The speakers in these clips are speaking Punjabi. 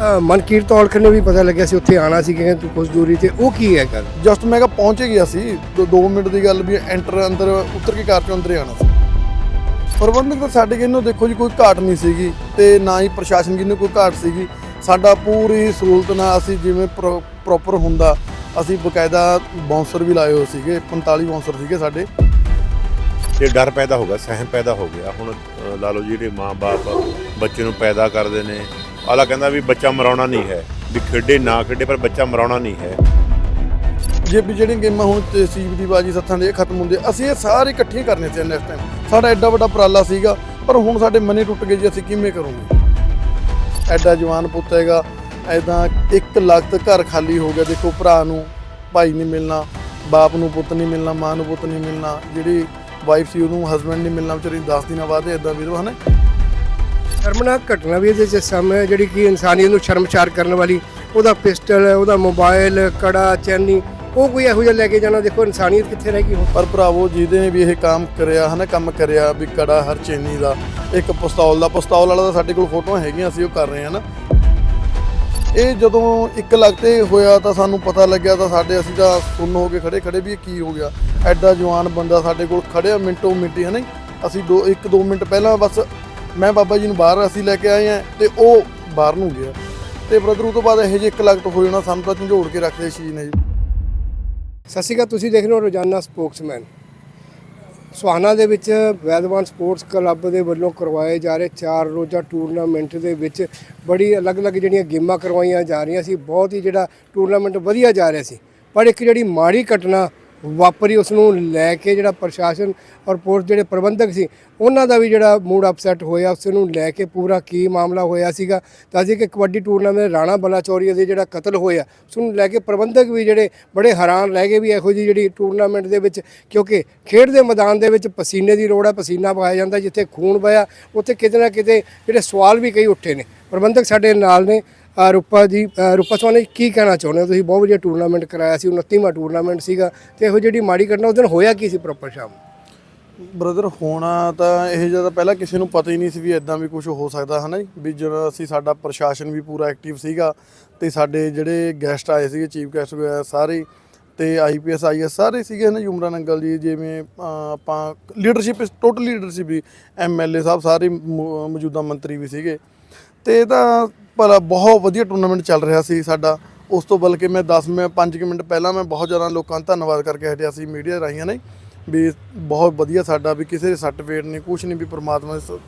ਅ, ਮਨਕੀਰਤ ਔਲਖ ਨੇ ਵੀ ਪਤਾ ਲੱਗਿਆ ਸੀ ਉੱਥੇ ਆਣਾ ਸੀ ਕਿ ਤੂੰ ਕੁਝ ਦੂਰੀ ਤੇ ਉਹ ਕੀ ਹੈ ਗੱਲ? ਜਸਟ ਮੈਂ ਕਿਹਾ ਪਹੁੰਚ ਗਿਆ ਸੀ 2 ਮਿੰਟ ਦੀ ਗੱਲ ਵੀ ਐਂਟਰ ਅੰਦਰ ਉਤਰ ਕੇ ਕਾਰ ਚੋਂ ਅੰਦਰ ਹੀ ਆਣਾ ਸੀ। ਪ੍ਰਬੰਧਕ ਤਾਂ ਸਾਡੇ ਕਿਨੂੰ ਦੇਖੋ ਜੀ ਕੋਈ ਘਾਟ ਨਹੀਂ ਸੀਗੀ ਤੇ ਨਾ ਹੀ ਪ੍ਰਸ਼ਾਸਨ ਕਿਨੂੰ ਕੋਈ ਘਾਟ ਸੀਗੀ। ਸਾਡਾ ਪੂਰੀ ਸਹੂਲਤ ਨਾਲ ਅਸੀਂ ਜਿਵੇਂ ਪ੍ਰੋਪਰ ਹੁੰਦਾ ਅਸੀਂ ਬਕਾਇਦਾ ਬਾਉਂਸਰ ਵੀ ਲਾਏ ਹੋਏ ਸੀਗੇ 45 ਬਾਉਂਸਰ ਸੀਗੇ ਸਾਡੇ। ਤੇ ਡਰ ਪੈਦਾ ਹੋ ਗਿਆ ਸਹਿਮ ਪੈਦਾ ਹੋ ਗਿਆ। ਹੁਣ ਲਾ ਲਓ ਜਿਹੜੇ ਮਾਂ-ਬਾਪ ਬੱਚੇ ਨੂੰ ਪੈਦਾ ਕਰਦੇ ਨੇ ਆਲਾ ਕਹਿੰਦਾ ਵੀ ਬੱਚਾ ਮਰਾਉਣਾ ਨਹੀਂ ਹੈ, ਵੀ ਖੇਡੇ ਨਾ ਖੇਡੇ ਪਰ ਬੱਚਾ ਮਰਾਉਣਾ ਨਹੀਂ ਹੈ। ਜੇ ਵੀ ਜਿਹੜੀਆਂ ਗੇਮਾਂ ਹੁਣ ਤੇ ਦੀ ਬਾਜੀ ਸੱਥਾਂ ਦੇ ਖਤਮ ਹੁੰਦੇ, ਅਸੀਂ ਇਹ ਸਾਰੇ ਇਕੱਠੇ ਕਰਨੇ ਸੀ ਨੈਕਸਟ ਟਾਈਮ ਸਾਡਾ ਐਡਾ ਵੱਡਾ ਉਪਰਾਲਾ ਸੀਗਾ, ਪਰ ਹੁਣ ਸਾਡੇ ਮਨੇ ਟੁੱਟ ਗਏ ਜੀ, ਅਸੀਂ ਕਿਵੇਂ ਕਰੂਗੇ? ਐਡਾ ਜਵਾਨ ਪੁੱਤ ਹੈਗਾ, ਐਦਾਂ ਇੱਕ ਲਖਤ ਘਰ ਖਾਲੀ ਹੋ ਗਿਆ, ਦੇਖੋ ਭਰਾ ਨੂੰ, ਭਾਈ ਨਹੀਂ ਮਿਲਣਾ, ਬਾਪ ਨੂੰ ਪੁੱਤ ਨਹੀਂ ਮਿਲਣਾ, ਮਾਂ ਨੂੰ ਪੁੱਤ ਨਹੀਂ ਮਿਲਣਾ, ਜਿਹੜੀ ਵਾਈਫ ਸੀ ਉਹਨੂੰ ਹਸਬੰਡ ਨਹੀਂ ਮਿਲਣਾ, ਵਿਚਾਰੀ 10 ਦਿਨਾਂ ਬਾਅਦ ਐਦਾਂ ਵਿਧਵਾ ਨੇ ਸ਼ਰਮਨਾਕ ਘਟਨਾ ਵੀ ਇਹਦੇ ਚ ਸਾਹਮਣੇ ਜਿਹੜੀ ਕਿ ਇਨਸਾਨੀਅਤ ਨੂੰ ਸ਼ਰਮਚਾਰ ਕਰਨ ਵਾਲੀ, ਉਹਦਾ ਪਿਸਟਲ, ਉਹਦਾ ਮੋਬਾਈਲ, ਕੜਾ, ਚੈਨੀ, ਉਹ ਕੋਈ ਇਹੋ ਜਿਹਾ ਲੈ ਕੇ ਜਾਣਾ, ਦੇਖੋ ਇਨਸਾਨੀਅਤ ਕਿੱਥੇ ਰਹਿ ਗਈ ਹੁਣ ਪਰ ਭਰਾਵੋ, ਜਿਹਦੇ ਨੇ ਵੀ ਇਹ ਕੰਮ ਕਰਿਆ, ਹਨਾ, ਕੰਮ ਕਰਿਆ ਵੀ ਕੜਾ, ਹਰ ਚੈਨੀ ਦਾ, ਇੱਕ ਪਿਸਤੌਲ ਦਾ, ਪਿਸਤੌਲ ਵਾਲਾ ਤਾਂ ਸਾਡੇ ਕੋਲ ਫੋਟੋਆਂ ਹੈਗੀਆਂ ਅਸੀਂ ਉਹ ਕਰ ਰਹੇ ਹਾਂ ਨਾ ਇਹ ਜਦੋਂ ਇੱਕ ਲੱਖ ਤੇ ਹੋਇਆ ਤਾਂ ਸਾਨੂੰ ਪਤਾ ਲੱਗਿਆ ਤਾਂ ਸਾਡੇ ਅਸੀਂ ਤਾਂ ਸੁੰਨ ਹੋ ਕੇ ਖੜੇ ਖੜੇ ਵੀ ਇਹ ਕੀ ਹੋ ਗਿਆ? ਐਡਾ ਜਵਾਨ ਬੰਦਾ ਸਾਡੇ ਕੋਲ ਖੜਿਆ ਮਿੰਟੋ ਮਿੰਟੀ ਹੈ ਨਾ ਅਸੀਂ ਦੋ, ਇੱਕ ਦੋ ਮਿੰਟ ਪਹਿਲਾਂ ਬਸ ਮੈਂ ਬਾਬਾ ਜੀ ਨੂੰ ਬਾਹਰ ਅਸੀਂ ਲੈ ਕੇ ਆਏ ਆ ਤੇ ਉਹ ਬਾਹਰ ਨੂੰ ਗਿਆ। ਤੇ ਬ੍ਰਦਰ ਉਹ ਤੋਂ ਬਾਅਦ ਇਹੋ ਜਿਹੇ ਇੱਕ ਲੱਖ ਹੋ ਜਾਣਾ ਸਾਨੂੰ ਤਾਂ ਝੰਜੋੜ ਕੇ ਰੱਖਦੇ ਸੀ ਨੇ ਜੀ। ਸਤਿ ਸ਼੍ਰੀ ਅਕਾਲ, ਤੁਸੀਂ ਦੇਖ ਰਹੇ ਹੋ ਰੋਜ਼ਾਨਾ ਸਪੋਕਸਮੈਨ। ਸੁਹਾਣਾ ਦੇ ਵਿੱਚ ਵੈਦਵਾਨ ਸਪੋਰਟਸ ਕਲੱਬ ਦੇ ਵੱਲੋਂ ਕਰਵਾਏ ਜਾ ਰਹੇ ਚਾਰ ਰੋਜ਼ਾ ਟੂਰਨਾਮੈਂਟ ਦੇ ਵਿੱਚ ਬੜੀ ਅਲੱਗ-ਅਲੱਗ ਜਿਹੜੀਆਂ ਗੇਮਾਂ ਕਰਵਾਈਆਂ ਜਾ ਰਹੀਆਂ ਸੀ, ਬਹੁਤ ਹੀ ਜਿਹੜਾ ਟੂਰਨਾਮੈਂਟ ਵਧੀਆ ਜਾ ਰਿਹਾ ਸੀ। ਪਰ ਇੱਕ ਜਿਹੜੀ ਮਾੜੀ ਘਟਨਾ ਵਾਪਰੀ ਉਸ ਨੂੰ ਲੈ ਕੇ ਜਿਹੜਾ ਪ੍ਰਸ਼ਾਸਨ ਔਰ ਪੁਲਿਸ ਜਿਹੜੇ ਪ੍ਰਬੰਧਕ ਸੀ, ਉਹਨਾਂ ਦਾ ਵੀ ਜਿਹੜਾ ਮੂਡ ਅਪਸੈਟ ਹੋਇਆ ਉਸ ਨੂੰ ਲੈ ਕੇ ਪੂਰਾ ਕੀ ਮਾਮਲਾ ਹੋਇਆ ਸੀਗਾ ਤਾਂ ਅਸੀਂ ਕਿ ਕਬੱਡੀ ਟੂਰਨਾਮੈਂਟ ਰਾਣਾ ਬਲਾਚੌਰੀਆ ਦੇ ਜਿਹੜਾ ਕਤਲ ਹੋਇਆ ਉਸ ਨੂੰ ਲੈ ਕੇ ਪ੍ਰਬੰਧਕ ਵੀ ਜਿਹੜੇ ਬੜੇ ਹੈਰਾਨ ਰਹਿ ਗਏ ਵੀ ਇਹੋ ਜਿਹੀ ਜਿਹੜੀ ਟੂਰਨਾਮੈਂਟ ਦੇ ਵਿੱਚ, ਕਿਉਂਕਿ ਖੇਡ ਦੇ ਮੈਦਾਨ ਦੇ ਵਿੱਚ ਪਸੀਨੇ ਦੀ ਲੋੜ ਹੈ ਪਸੀਨਾ ਪਾਇਆ ਜਾਂਦਾ, ਜਿੱਥੇ ਖੂਨ ਵਹਿਆ, ਉੱਥੇ ਕਿਤੇ ਨਾ ਕਿਤੇ ਜਿਹੜੇ ਸਵਾਲ ਵੀ ਕਈ ਉੱਠੇ ਨੇ। ਪ੍ਰਬੰਧਕ ਸਾਡੇ ਨਾਲ ਨੇ ਰੂਪਾ ਜੀ ਅ, ਰੂਪਾ ਸਵਾਨੀ ਕੀ ਕਹਿਣਾ ਚਾਹੁੰਦੇ ਹੋ? ਤੁਸੀਂ ਬਹੁਤ ਵਧੀਆ ਟੂਰਨਾਮੈਂਟ ਕਰਾਇਆ ਸੀ 29ਵਾਂ ਟੂਰਨਾਮੈਂਟ ਸੀਗਾ ਤੇ ਇਹੋ ਜਿਹੜੀ ਮਾੜੀ ਘਟਨਾ ਉਸ ਦਿਨ ਹੋਇਆ ਕੀ ਸੀ ਪ੍ਰੋਪਰ ਸ਼ਾਮ? ਬ੍ਰਦਰ ਹੋਣਾ ਤਾਂ ਇਹ ਜਿਹਾ ਤਾਂ ਪਹਿਲਾਂ ਕਿਸੇ ਨੂੰ ਪਤਾ ਹੀ ਨਹੀਂ ਸੀ ਵੀ ਇਦਾਂ ਵੀ ਕੁਝ ਹੋ ਸਕਦਾ ਹਨਾ ਜੀ? ਵੀ ਜਦੋਂ ਅਸੀਂ ਸਾਡਾ ਪ੍ਰਸ਼ਾਸਨ ਵੀ ਪੂਰਾ ਐਕਟਿਵ ਸੀਗਾ ਤੇ ਸਾਡੇ ਜਿਹੜੇ ਗੈਸਟ ਆਏ ਸੀਗੇ ਚੀਫ ਗੈਸਟ ਵਗੈਰਾ ਸਾਰੇ ਤੇ ਆਈਪੀਐਸ ਆਈਐਸ ਸਾਰੇ ਸੀਗੇ ਹਨਾ ਯੁਮਰਾ ਨੰਗਲ ਜੀ ਜਿਵੇਂ ਆਪਾਂ ਲੀਡਰਸ਼ਿਪ ਟੋਟਲ ਲੀਡਰਸ਼ਿਪ ਵੀ ਐਮਐਲਏ ਸਾਹਿਬ ਸਾਰੇ ਮੌ- ਮੌਜੂਦਾ ਮੰਤਰੀ ਵੀ ਸੀਗੇ। ਤੇ ਇਹਦਾ ਭਲਾ ਬਹੁਤ ਵਧੀਆ ਟੂਰਨਾਮੈਂਟ ਚੱਲ ਰਿਹਾ ਸੀ ਸਾਡਾ। ਉਸ ਤੋਂ ਬਲਕਿ ਮੈਂ 10 ਮੈਂ 5 ਮਿੰਟ ਪਹਿਲਾਂ ਮੈਂ ਬਹੁਤ ਜ਼ਿਆਦਾ ਲੋਕਾਂ ਦਾ ਧੰਨਵਾਦ ਕਰਕੇ ਹਟਿਆ ਸੀ ਮੀਡੀਆ ਰਾਹੀਆਂ ਨੇ ਵੀ ਬਹੁਤ ਵਧੀਆ ਸਾਡਾ, ਵੀ ਕਿਸੇ ਦੇ ਸੱਟ ਨਹੀਂ, ਕੁਛ ਨਹੀਂ, ਵੀ ਪ੍ਰਮਾਤਮਾ ਦੇ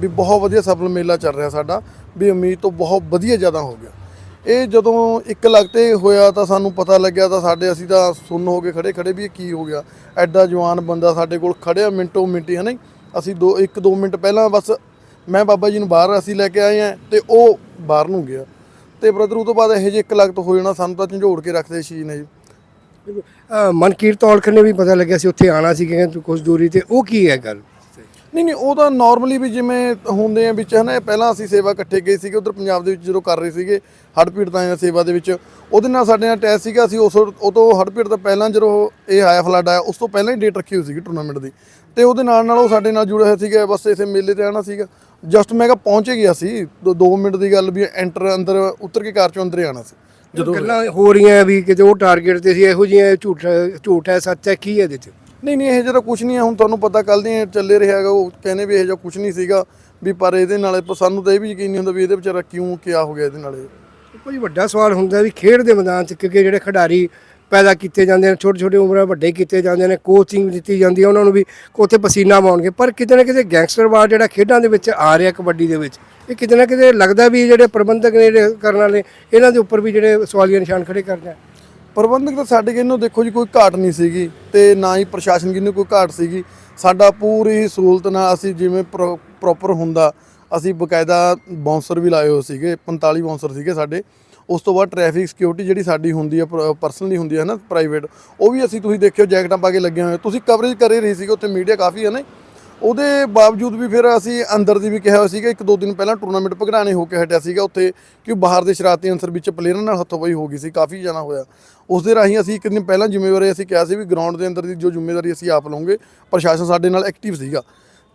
ਵੀ ਬਹੁਤ ਵਧੀਆ ਸਫਲ ਮੇਲਾ ਚੱਲ ਰਿਹਾ ਸਾਡਾ, ਵੀ ਉਮੀਦ ਤੋਂ ਬਹੁਤ ਵਧੀਆ ਜ਼ਿਆਦਾ ਹੋ ਗਿਆ। ਇਹ ਜਦੋਂ ਇੱਕ ਲੱਖ ਤੇ ਹੋਇਆ ਤਾਂ ਸਾਨੂੰ ਪਤਾ ਲੱਗਿਆ ਤਾਂ ਸਾਡੇ ਅਸੀਂ ਤਾਂ ਸੁੰਨ ਹੋ ਕੇ ਖੜੇ ਖੜੇ ਵੀ ਇਹ ਕੀ ਹੋ ਗਿਆ? ਐਡਾ ਜਵਾਨ ਬੰਦਾ ਸਾਡੇ ਕੋਲ ਖੜਿਆ ਮਿੰਟੋ ਮਿੰਟੀ ਹੈ ਨਾ ਅਸੀਂ ਦੋ, ਇੱਕ ਦੋ ਮਿੰਟ ਪਹਿਲਾਂ ਬਸ ਮੈਂ ਬਾਬਾ ਜੀ ਨੂੰ ਬਾਹਰ ਅਸੀਂ ਲੈ ਕੇ ਆਏ ਆ ਤੇ ਉਹ ਬਾਹਰ ਨੂੰ ਗਿਆ। ਤੇ ਬ੍ਰਦਰ ਉਹ ਤੋਂ ਬਾਅਦ ਇਹੋ ਜਿਹੇ ਇੱਕ ਲਗਤ ਹੋ ਜਾਣਾ, ਸਾਨੂੰ ਤਾਂ ਝੰਜੋੜ ਕੇ ਰੱਖਦੇ ਸੀ ਨੇ ਜੀ। ਮਨਕੀਰਤ ਔਲਖ ਨੇ ਵੀ ਪਤਾ ਲੱਗਿਆ ਸੀ, ਉੱਥੇ ਆਣਾ ਸੀ ਕਿ ਤੂੰ ਕੁਝ ਦੂਰੀ ਤੇ, ਉਹ ਕੀ ਹੈ ਗੱਲ? ਨਹੀਂ ਨਹੀਂ ਉਹ ਤਾਂ ਨਾਰਮਲੀ ਵੀ ਜਿਵੇਂ ਹੁੰਦੇ ਆ ਵਿੱਚ ਹਨਾ ਪਹਿਲਾਂ ਅਸੀਂ ਸੇਵਾ ਇਕੱਠੇ ਗਏ ਸੀਗੇ ਉਧਰ ਪੰਜਾਬ ਦੇ ਵਿੱਚ ਜਦੋਂ ਕਰ ਰਹੇ ਸੀਗੇ ਹੜ੍ਹ ਪੀੜਤਾਂ ਦੀ ਸੇਵਾ ਦੇ ਵਿੱਚ। ਉਹਦੇ ਨਾਲ ਸਾਡੇ ਨਾਲ ਅਟੈਚ ਸੀਗਾ ਅਸੀਂ ਉਸ ਉਹ ਤੋਂ ਹੜ੍ਹ ਪੀੜਤ ਤੋਂ ਪਹਿਲਾਂ ਜਦੋਂ ਇਹ ਆਇਆ ਫਲੱਡ ਆਇਆ ਉਸ ਤੋਂ ਪਹਿਲਾਂ ਹੀ ਡੇਟ ਰੱਖੀ ਹੋਈ ਸੀਗੀ ਟੂਰਨਾਮੈਂਟ ਦੀ। ਤੇ ਉਹਦੇ ਨਾਲ ਨਾਲ ਉਹ ਸਾਡੇ ਨਾਲ ਜੁੜੇ ਹੋਏ ਸੀਗੇ ਬਸ ਇਸੇ ਮੇਲੇ ਤੇ ਆਣਾ ਸੀਗਾ। ਜਸਟ ਮੈਂ ਕਿਹਾ ਪਹੁੰਚ ਗਿਆ ਸੀ 2 ਮਿੰਟ ਦੀ ਗੱਲ ਵੀ ਐਂਟਰ ਅੰਦਰ ਉਤਰ ਕੇ ਕਾਰ ਚੋਂ ਅੰਦਰ ਆਣਾ ਸੀ। ਜਦੋਂ ਗੱਲਾਂ ਹੋ ਰਹੀਆਂ ਵੀ ਕਿਤੇ ਉਹ ਟਾਰਗੇਟ ਤੇ ਸੀ ਇਹੋ ਜਿਹੀਆਂ ਝੂਠ ਝੂਠ ਹੈ ਸੱਚ ਹੈ ਕੀ ਹੈ ਇਹਦੇ ਚ? ਨਹੀਂ ਨਹੀਂ, ਇਹ ਜਿਹੜਾ ਕੁਝ ਨਹੀਂ ਹੈ ਹੁਣ ਤੁਹਾਨੂੰ ਪਤਾ ਕੱਲ ਦੀ ਚੱਲੇ ਰਿਹਾ ਹੈਗਾ, ਉਹ ਕਹਿੰਦੇ ਵੀ ਇਹ ਜਿਹਾ ਕੁਝ ਨਹੀਂ ਸੀਗਾ ਵੀ ਪਰ ਇਹਦੇ ਨਾਲ ਸਾਨੂੰ ਤਾਂ ਇਹ ਵੀ ਯਕੀਨ ਨਹੀਂ ਹੁੰਦਾ ਵੀ ਇਹਦੇ ਵਿਚਾਰਾ ਕਿਉਂ, ਕਿਆ ਹੋ ਗਿਆ ਇਹਦੇ ਨਾਲ। ਇਹ। ਕੋਈ ਵੱਡਾ ਸਵਾਲ ਹੁੰਦਾ ਵੀ ਖੇਡ ਦੇ ਮੈਦਾਨ 'ਚ ਕਿਉਂਕਿ ਜਿਹੜੇ ਖਿਡਾਰੀ ਪੈਦਾ ਕੀਤੇ ਜਾਂਦੇ ਨੇ ਛੋਟੇ ਛੋਟੇ ਉਮਰਾਂ ਵੱਡੇ ਕੀਤੇ ਜਾਂਦੇ ਨੇ ਕੋਚਿੰਗ ਦਿੱਤੀ ਜਾਂਦੀ ਹੈ ਉਹਨਾਂ ਨੂੰ ਵੀ ਉੱਥੇ ਪਸੀਨਾ ਪਾਉਣਗੇ ਪਰ ਕਿਤੇ ਨਾ ਕਿਤੇ ਗੈਂਗਸਟਰਵਾਦ ਜਿਹੜਾ ਖੇਡਾਂ ਦੇ ਵਿੱਚ ਆ ਰਿਹਾ ਕਬੱਡੀ ਦੇ ਵਿੱਚ, ਇਹ ਕਿਤੇ ਨਾ ਕਿਤੇ ਲੱਗਦਾ ਵੀ ਜਿਹੜੇ ਪ੍ਰਬੰਧਕ ਨੇ, ਜਿਹੜੇ ਕਰਨ ਵਾਲੇ ਇਹਨਾਂ ਦੇ ਉੱਪਰ ਵੀ ਜਿਹੜੇ ਸਵਾਲੀਆ ਨਿਸ਼ਾਨ ਖੜੇ ਕਰਦੇ ਆ। ਪ੍ਰਬੰਧਕ ਤਾਂ ਸਾਡੇ ਕਿਨੂੰ ਦੇਖੋ ਜੀ ਕੋਈ ਘਾਟ ਨਹੀਂ ਸੀਗੀ ਤੇ ਨਾ ਹੀ ਪ੍ਰਸ਼ਾਸਨ ਕਿਨੂੰ ਕੋਈ ਘਾਟ ਸੀਗੀ। ਸਾਡਾ ਪੂਰੀ ਸਹੂਲਤ ਨਾਲ ਅਸੀਂ ਜਿਵੇਂ ਪ੍ਰੋਪਰ ਹੁੰਦਾ, ਅਸੀਂ ਬਕਾਇਦਾ ਬਾਉਂਸਰ ਵੀ ਲਾਏ ਹੋਏ ਸੀਗੇ 45 ਬਾਉਂਸਰ ਸੀਗੇ ਸਾਡੇ। ਉਸ ਤੋਂ ਬਾਅਦ ਟ੍ਰੈਫਿਕ ਸਿਕਿਉਰਿਟੀ ਜਿਹੜੀ ਸਾਡੀ ਹੁੰਦੀ ਹੈ ਪਰਸਨਲੀ ਹੁੰਦੀ ਹੈ ਨਾ ਪ੍ਰਾਈਵੇਟ ਉਹ ਵੀ ਅਸੀਂ ਤੁਸੀਂ ਦੇਖਿਓ ਜੈਕਟਾਂ ਪਾ ਕੇ ਲੱਗੇ ਹੋਏ ਤੁਸੀਂ ਕਵਰੇਜ ਕਰ ਹੀ ਰਹੀ ਸੀਗੇ, ਉੱਥੇ ਮੀਡੀਆ ਕਾਫੀ ਹੈ ਨਾ। ਉਹਦੇ ਬਾਵਜੂਦ ਵੀ ਫਿਰ ਅਸੀਂ ਅੰਦਰ ਦੀ ਵੀ ਕਿਹਾ ਹੋਇਆ ਸੀਗਾ, ਇੱਕ ਦੋ ਦਿਨ ਪਹਿਲਾਂ ਟੂਰਨਾਮੈਂਟ ਭਗੜਾਣੇ ਹੋ ਕੇ ਹਟਿਆ ਸੀਗਾ ਉੱਥੇ, ਕਿ ਬਾਹਰ ਦੇ ਸ਼ਰਾਰਤੀ ਅੰਸਰ ਵਿੱਚ ਪਲੇਅਰਾਂ ਨਾਲ ਹੱਥੋਂਬਾਈ ਹੋ ਗਈ ਸੀ, ਕਾਫੀ ਜਣਾ ਹੋਇਆ। ਉਸ ਦੇ ਰਾਹੀਂ ਅਸੀਂ ਇੱਕ ਦਿਨ ਪਹਿਲਾਂ ਜ਼ਿੰਮੇਵਾਰੀ ਅਸੀਂ ਕਿਹਾ ਸੀ ਵੀ ਗਰਾਊਂਡ ਦੇ ਅੰਦਰ ਦੀ ਜੋ ਜ਼ਿੰਮੇਵਾਰੀ ਅਸੀਂ ਆਪ ਲਵਾਂਗੇ, ਪ੍ਰਸ਼ਾਸਨ ਸਾਡੇ ਨਾਲ ਐਕਟਿਵ ਸੀਗਾ।